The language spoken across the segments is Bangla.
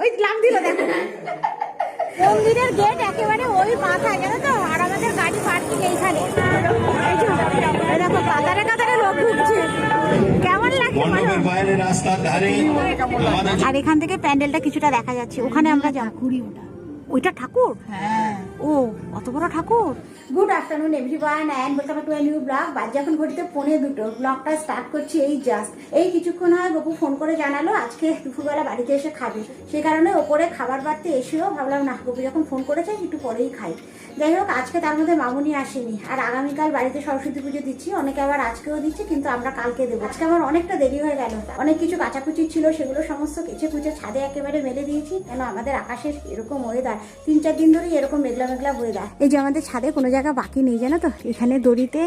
ওই লাম দিল দেখো। মন্দিরের গেট একেবারে ওই মাথায় জানো তো? আর আমাদের গাড়ি পার্কিং এইখানে। এই যে, এই দেখো কাতারে কাতারে লোক ঢুকছে। কেমন লাগছে আর এখান থেকে প্যান্ডেলটা কিছুটা দেখা যাচ্ছে। ওখানে আমরা যাব। ঘুরি ওটা। ওইটা ঠাকুর? হ্যাঁ। ও অত বড় ঠাকুর? Good afternoon everyone and welcome to a new blog buzz যখন ঘড়িতে পৌনে দুটো। ব্লগটা স্টার্ট করছি এই জাস্ট এই কিছুক্ষণ হয় গপু ফোন করে জানালো আজকে দুপুরবেলা বাড়িতে এসে খাবে। সেই কারণে ওপরে খাবার বাড়তে এসেও ভাবলাম না গপু যখন ফোন করেছে একটু পরেই খাই। যাই হোক আজকে তার মধ্যে মামুনি আসেনি। আর আগামীকাল বাড়িতে সরস্বতী পুজো দিচ্ছি। অনেকে আবার আজকেও দিচ্ছে কিন্তু আমরা কালকে দেবো। আজকে আমার অনেকটা দেরি হয়ে গেল। অনেক কিছু কাচাকুচি ছিল সেগুলো সমস্ত কেচে কুচে ছাদে একেবারে মেলে দিয়েছি। কেন আমাদের আকাশের এরকম ওয়েদার তিন চার দিন ধরেই এরকম মেঘলা মেঘলা ওয়েদার এই যে আমাদের ছাদে কোনো জায়গা বাকি নেই, জানো তো? এখানে দড়িতে,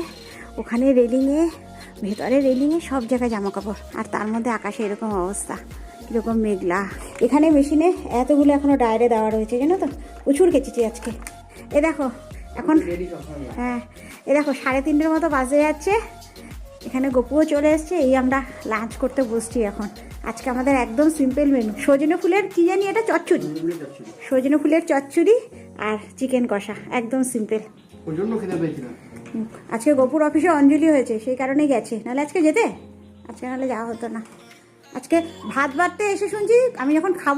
ওখানে রেলিংয়ে ভেতরে রেলিংয়ে সব জায়গায় জামা কাপড় আর তার মধ্যে আকাশে এরকম অবস্থা এরকম মেঘলা। এখানে মেশিনে এতগুলো এখনও ডায়রে দেওয়া রয়েছে, জানো তো? প্রচুর কেচেছি আজকে। এ দেখো, এখন হ্যাঁ এ দেখো, সাড়ে তিনটের মতো বাজে যাচ্ছে। এখানে গপুও চলে এসছে, এই আমরা লাঞ্চ করতে বসছি এখন। আজকে আমাদের একদম সিম্পল মেনু সজনে ফুলের কি জানি এটা? চচ্চড়ি। সজনে ফুলের চচ্চড়ি আর চিকেন কষা একদম সিম্পল আজকে গোপুর অফিসে অঞ্জলি হয়েছে সেই কারণেই গেছে। নাহলে আজকে যেতে? আজকে নাহলে যাওয়া হতো না। আজকে ভাত বাড়তে এসে শুনছি আমি যখন খাব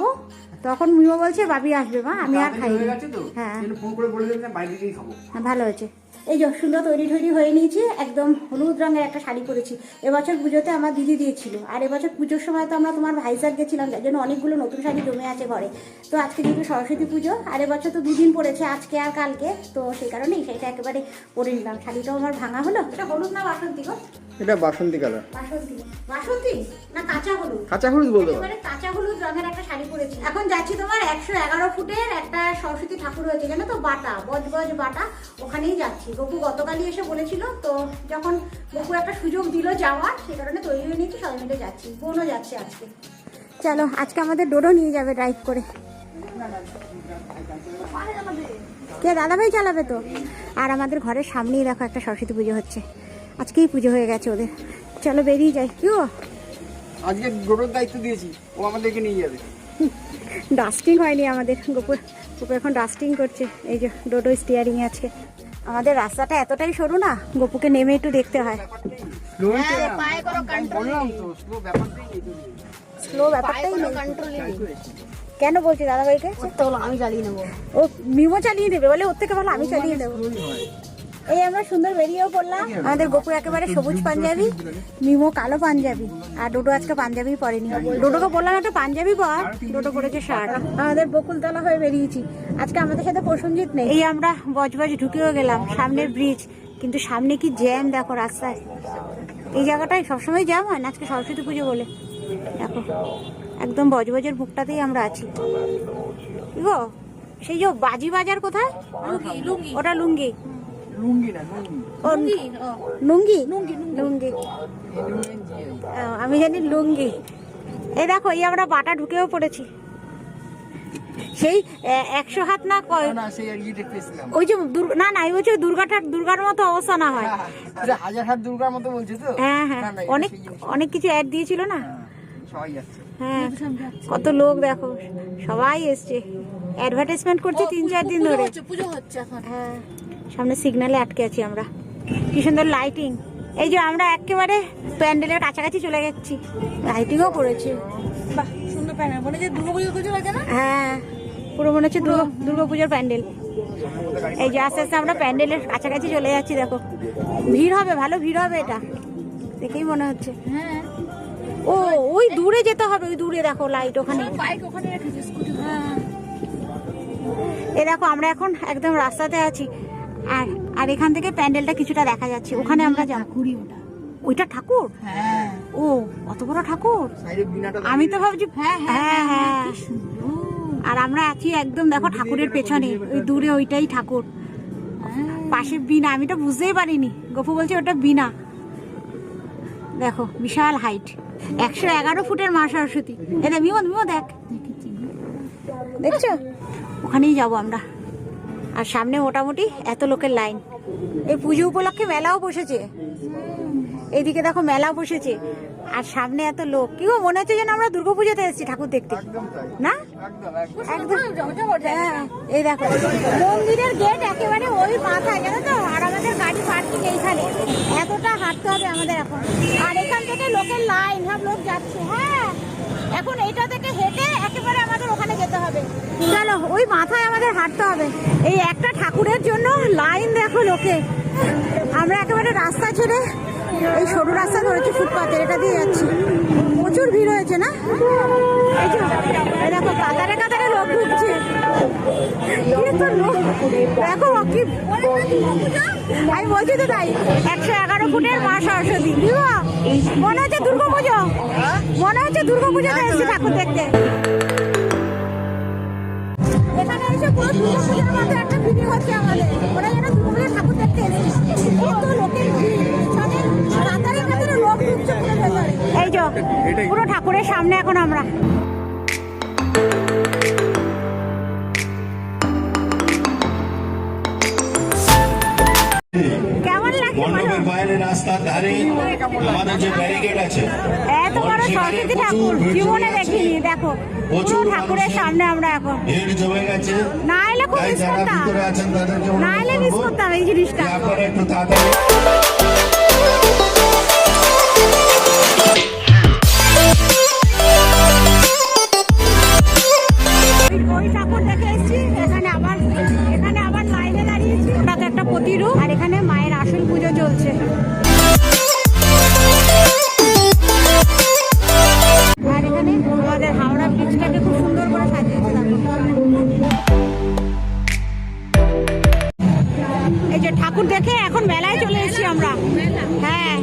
তখন মিমো বলছে বাবি আসবে মা আমি আর খাই হয়ে হ্যাঁ ভালো হয়েছে। এই যে সুন্দর তৈরি টৈরি হয়ে নিয়েছি একদম হলুদ রঙের একটা শাড়ি পরেছি। এবছর পুজোতে আমার দিদি দিয়েছিল। আর এবছর পুজোর সময় তো আমরা তোমার ভাইজাগ গেছিলাম যার জন্য অনেকগুলো নতুন শাড়ি জমে আছে ঘরে। তো আজকে যেহেতু সরস্বতী পুজো আর এবছর তো দুদিন পড়েছে আজকে আর কালকে। তো সেই কারণেই সেটা একেবারে পরে নিলাম। শাড়িটাও আমার ভাঙা হলো? এটা হলুদ না বাসন্তী গো? এটা বাসন্তী কালার। বাসন্তী। বাসন্তী? না কাঁচা হলুদ। কাঁচা হলুদ বলতে পারো একেবারে কাঁচা হলুদ রঙের একটা শাড়ি পরেছি। এখন যাচ্ছি তোমার একশো এগারো ফুটের একটা সরস্বতী ঠাকুর হয়েছে জানো তো? বাটা বজবজ বাটা। ওখানেই যাচ্ছি। গপু গতকালই এসে বলেছিল তো যখন গপু একটা সুযোগ দিল যাওয়ার সেই কারণে তৈরি হয়ে নিয়েছি সবাই মিলে যাচ্ছি বোনও যাচ্ছে আজকে। চলো আজকে আমাদের ডোডো নিয়ে যাবে ড্রাইভ করে। কে দাদাভাই চালাবে তো? আর আমাদের ঘরের সামনেই দেখো একটা সরস্বতী পুজো হচ্ছে। আজকেই পুজো হয়ে গেছে ওদের। চলো বেরিয়ে যাই। কি গো? আজকে গোটোর দায়িত্ব দিয়েছি ও আমাদেরকে নিয়ে যাবে। ডাস্টিং হয়নি আমাদের। গোপুর গোপু এখন ডাস্টিং করছে। এই যে ডোডো স্টিয়ারিং আজকে। আমাদের রাস্তাটা এতটাই সরু না গপুকে নেমে একটু দেখতে হয়। স্লো ব্যাপারটাই। স্লো ব্যাপারটাই কেন বলছি দাদাভাইকে? তো আমি চালিয়ে নেব। ও মিমো চালিয়ে দেবে বলে ওর থেকে ভালো আমি চালিয়ে দেবো এই আমরা সুন্দর বেরিয়েও পড়লাম। আমাদের গপু একেবারে সবুজ পাঞ্জাবি মিমো কালো পাঞ্জাবি আর ডোডো আজকে পাঞ্জাবি পরেনি। ডোডোকে বললাম একটা পাঞ্জাবি পর। ডোডো পরেছে শার্ট। আমাদের বকুলতলা হয়ে বেরিয়েছি। আজকে আমাদের সাথে প্রসঞ্জিৎ নেই। এই আমরা বজবজ ঢুকেও গেলাম সামনের ব্রিজ কিন্তু সামনে কি জ্যাম দেখো রাস্তায়। এই জায়গাটায় সবসময় জ্যাম হয় না? আজকে সরস্বতী পুজো বলে। দেখো একদম বজবজের বুকটাতেই আমরা আছি। গো? সেই যে বাজি বাজার কোথায়? ওটা লুঙ্গি। লুঙ্গি না লুঙ্গি ও লুঙ্গি লুঙ্গি লুঙ্গি আমি জানি লুঙ্গি। এই দেখো এই আমরা বাটা ঢুকেও পড়েছি। সেই একশো হাত না কয়? না সেই আর ইয়ে ওই যে দুর্গা- না না এই বলছে দুর্গাটার দুর্গার মতো অবস্থা না হয়। এটা হাজার হাত দুর্গার মতো বলছে তো? হ্যাঁ হ্যাঁ। অনেক অনেক কিছু অ্যাড দিয়েছিল না? হ্যাঁ, হ্যাঁ কত লোক দেখো সবাই এসছে। অ্যাডভার্টাইজমেন্ট করছে তিন চার দিন ধরে। পুজো হচ্ছে এখন। হ্যাঁ। সামনে সিগনালে আটকে আছি আমরা। কি সুন্দর লাইটিং এই যে আমরা একেবারে প্যান্ডেলের কাছাকাছি চলে যাচ্ছি লাইটিংও করেছে। বাহ সুন্দর মনে যে লাগে না? হ্যাঁ পুরো মনে হচ্ছে দুর্গা দুর্গা পুজোর প্যান্ডেল। এই যে আস্তে আস্তে আমরা প্যান্ডেলের কাছাকাছি চলে যাচ্ছি দেখো। ভিড় হবে ভালো ভিড় হবে এটা। দেখেই মনে হচ্ছে। হ্যাঁ। ও ওই দূরে যেতে হবে ওই দূরে দেখো লাইট ওখানে। বাইক ওখানে রেখেছে স্কুটি হ্যাঁ। এ দেখো আমরা এখন একদম রাস্তাতে আছি। আর আর এখান থেকে প্যান্ডেলটা কিছুটা দেখা যাচ্ছে। ওখানে আমরা যাব। কুড়ি ওটা। ওইটা ঠাকুর? হ্যাঁ। ও অত বড় ঠাকুর? আমি তো ভাবছি হ্যাঁ, হ্যাঁ হ্যাঁ আর আমরা আছি একদম দেখো ঠাকুরের পেছনে। ওই দূরে ওইটাই ঠাকুর। পাশে বিনা আমি তো বুঝতেই পারিনি। গপু বলছে ওটা বিনা দেখো বিশাল হাইট। একশো এগারো ফুটের মা সরস্বতী। এটা মিমো মিমো দেখ। দেখছ? ওখানেই যাব আমরা। আর সামনে মোটামুটি এত লোকের লাইন। এই পুজো উপলক্ষে মেলাও বসেছে। এইদিকে দেখো মেলা বসেছে। আর সামনে এত লোক। কি গো মনে হচ্ছে যেন আমরা দুর্গাপুজোতে এসেছি ঠাকুর দেখতে। না? একদম। হ্যাঁ এই দেখো। মন্দিরের গেট একেবারে ওই মাথায় জানো তো আর আমাদের গাড়ি পার্কিং এতটা হাঁটতে হবে আমাদের এখন। আর এখান থেকে লোকের লাইন সব লোক যাচ্ছে হ্যাঁ। এখন এইটা থেকে হেঁটে একেবারে আমাদের ওখানে যেতে হবে। চলো, ওই মাথায় আমাদের হাঁটতে হবে। এই একটা ঠাকুরের জন্য লাইন দেখো লোকে। আমরা একেবারে রাস্তা ছেড়ে এই সরু রাস্তা ধরেছি ফুটপাথের এটা দিয়ে যাচ্ছি। প্রচুর ভিড় হয়েছে না? এই দেখো কাতারে কাতারে লোক ঢুকছে কি তো লোক দেখো আমি বলছি তো তাই, একশো এগারো ফুটের মা সরস্বতী। মনে হচ্ছে দুর্গা পুজো। মনে হচ্ছে দুর্গা পুজোতে ঠাকুর দেখতে। এই পুরো ঠাকুরের সামনে এখন আমরা। মণ্ডপের বাইরে রাস্তার ধারে আমাদের যে ব্যারিকেড আছে এত বড় সরস্বতী ঠাকুর জীবনে দেখিনি দেখো প্রচুর ঠাকুরের সামনে আমরা এখন। ভিড় জমে গেছে। না এলে খুব মিস করতাম না এলে মিস করতাম এই জিনিসটা। আপনারা একটু তাড়াতাড়ি ঠাকুর দেখে এখন মেলায় চলে এসেছি আমরা। হ্যাঁ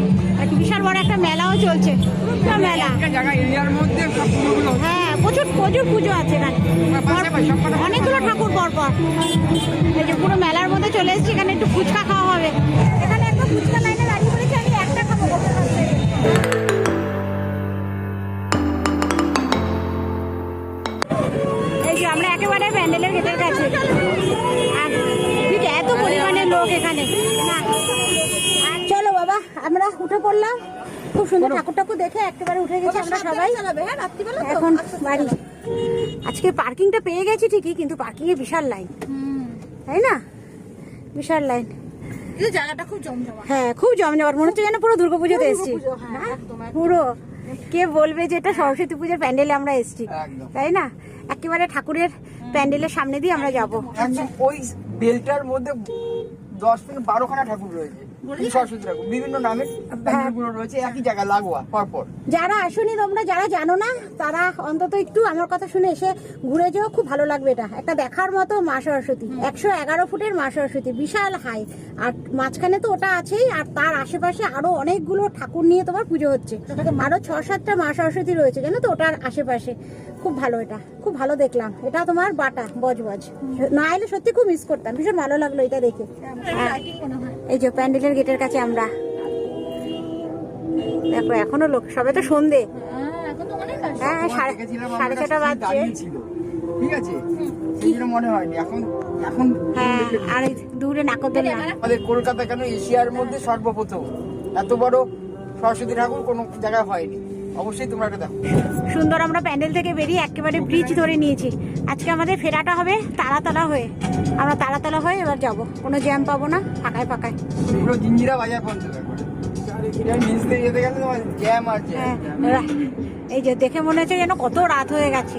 বিশাল বড় একটা মেলাও চলছে। মেলা। হ্যাঁ প্রচুর প্রচুর পুজো আছে অনেকগুলো ঠাকুর পর পর পুরো মেলার মধ্যে চলে এসেছি, এখানে একটু ফুচকা খাওয়া হবে। এখানে একটা ফুচকা লাইনে দাঁড়িয়ে সবাই এখন বাড়ি। আজকে পার্কিংটা পেয়ে গেছি ঠিকই কিন্তু পার্কিং এ বিশাল লাইন তাই না? বিশাল লাইন কিন্তু জায়গাটা খুব হ্যাঁ খুব জমজমাট। মনে হচ্ছে যেন পুরো দুর্গাপুজোতে এসেছি। হ্যাঁ। পুরো। কে বলবে যে এটা সরস্বতী পুজোর প্যান্ডেলে আমরা এসেছি। তাই না? একেবারে ঠাকুরের প্যান্ডেলের সামনে দিয়ে আমরা যাব। ওই বেলটার মধ্যে দশ থেকে বারোখানা ঠাকুর রয়েছে। সরস্বতী ঠাকুর। বিভিন্ন নামের প্যান্ডেলগুলো রয়েছে একই জায়গায় লাগোয়া পরপর। যারা আসুনি তোমরা যারা জানো না তারা অন্তত একটু আমার কথা শুনে এসে ঘুরে যেও খুব ভালো লাগবে এটা। একটা দেখার মতো মা সরস্বতী একশো এগারো ফুটের মা সরস্বতী বিশাল হাই। আর মাঝখানে তো ওটা আছেই আর তার আশেপাশে আরও অনেকগুলো ঠাকুর নিয়ে তোমার পুজো হচ্ছে। আরও ছ সাতটা মা সরস্বতী রয়েছে জানো তো ওটার আশেপাশে। খুব ভালো এটা খুব ভালো দেখলাম। এটা তোমার বাটা বজবজ। না এলে সত্যি খুব মিস করতাম ভীষণ ভালো লাগল এটা দেখে। হ্যাঁ। হয়। এই যে প্যান্ডেলের গেটের কাছে আমরা। দেখো এখনও লোক সবে তো সন্ধে। হ্যাঁ, হ্যাঁ সাড়ে সাড়ে ছটা বাজছে দাঁড়িয়ে ছিল। ঠিক আছে? মনে হয়নি। এখন এখন হ্যাঁ আর এই দূরে আমাদের কলকাতা কেন এশিয়ার মধ্যে সর্বপ্রথম? এত বড় সরস্বতী ঠাকুর কোনো জায়গায় হয়নি। অবশ্যই তোমরা এটা দেখো। সুন্দর আমরা প্যান্ডেল থেকে বেরিয়ে একেবারে ব্রিজ ধরে নিয়েছি। আজকে আমাদের ফেরাটা হবে তারাতলা হয়ে। আমরা তারাতলা হয়ে এবার যাব। কোনো জ্যাম পাবো না ফাঁকায় ফাঁকায়। পুরো জিঞ্জিরা বাজার পর্যন্ত হ্যাঁ এই যে দেখে মনে হচ্ছে যেন কত রাত হয়ে গেছে।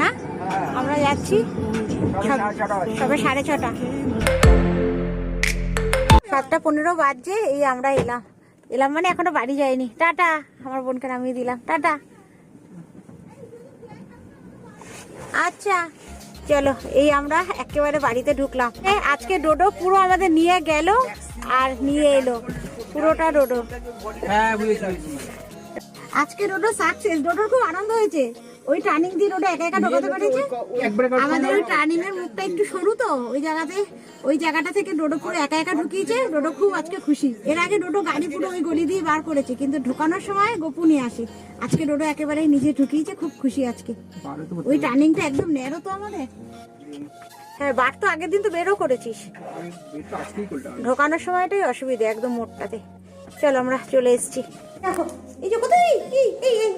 না? হ্যাঁ। আমরা যাচ্ছি সবে সাড়ে ছটা সবে সাড়ে ছটা। সাতটা পনেরো বাজছে এই আমরা এলাম। এলাম মানে এখনও বাড়ি যায়নি। টাটা আমার বোনকে নামিয়ে দিলাম। টাটা। আচ্ছা চলো এই আমরা একেবারে বাড়িতে ঢুকলাম। আজকে ডোডো পুরো আমাদের নিয়ে গেল আর নিয়ে এলো। পুরোটা ডোডো। হ্যাঁ। আজকে ডোডো সাকসেস ডোডোর খুব আনন্দ হয়েছে। ওই টার্নিং দিয়ে ডোডো একা একা ঢোকাতে পেরেছে? আমাদের ওই টার্নিং এর মুখটা একটু সরু তো ওই জায়গাতে ওই জায়গাটা থেকে ডোডো পুরো একা একা ঢুকিয়েছে। ডোডো খুব আজকে খুশি। এর আগে ডোডো গাড়ি পুরো ওই গলি দিয়ে বার করেছে কিন্তু ঢোকানোর সময় গোপু নিয়ে আসে। আজকে ডোডো একেবারে নিজে ঢুকিয়েছে খুব খুশি আজকে। ওই টার্নিংটা একদম ন্যারো তো আমাদের। হ্যাঁ বার তো আগের দিন তো বেরও করেছিস। ঢোকানোর সময়টাই অসুবিধা একদম মোটটাতে চলো আমরা চলে এসেছি। দেখো এই যে কোথায়? এই এই এই।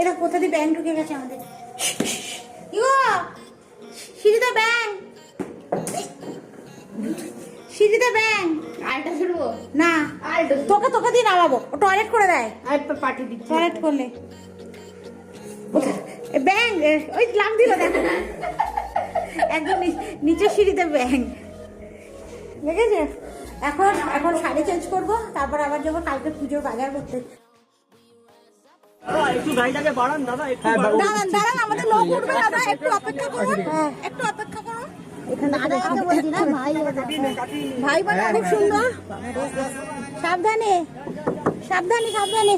এরা কোথা দিয়ে ব্যাং ঢুকে গেছে আমাদের? ইগো সিঁড়িতে ব্যাং সিঁড়িতে ব্যাং আরেকটা ছুটবো না। আরেকটা তোকে তোকে দিয়ে নামাবো। ও টয়লেট করে দেয়। আরেকটা পাঠিয়ে দিচ্ছি। টয়লেট করলে। এ ব্যাং ওই লাভ দিল দেখো। একদম নিচের সিঁড়িতে ব্যাং দেখেছে এখন এখন শাড়ি চেঞ্জ করব তারপর আবার যাব কালকে পুজোর বাজার করতে। একটু গাড়িটাকে বাড়ান দাদা একটু হ্যাঁ দাঁড়ান দাঁড়ান আমাদের লোক উঠবে দাদা একটু অপেক্ষা করুন একটু অপেক্ষা করুন। বলছি না ভাই বলে। খুব সুন্দর। সাবধানে সাবধানে সাবধানে।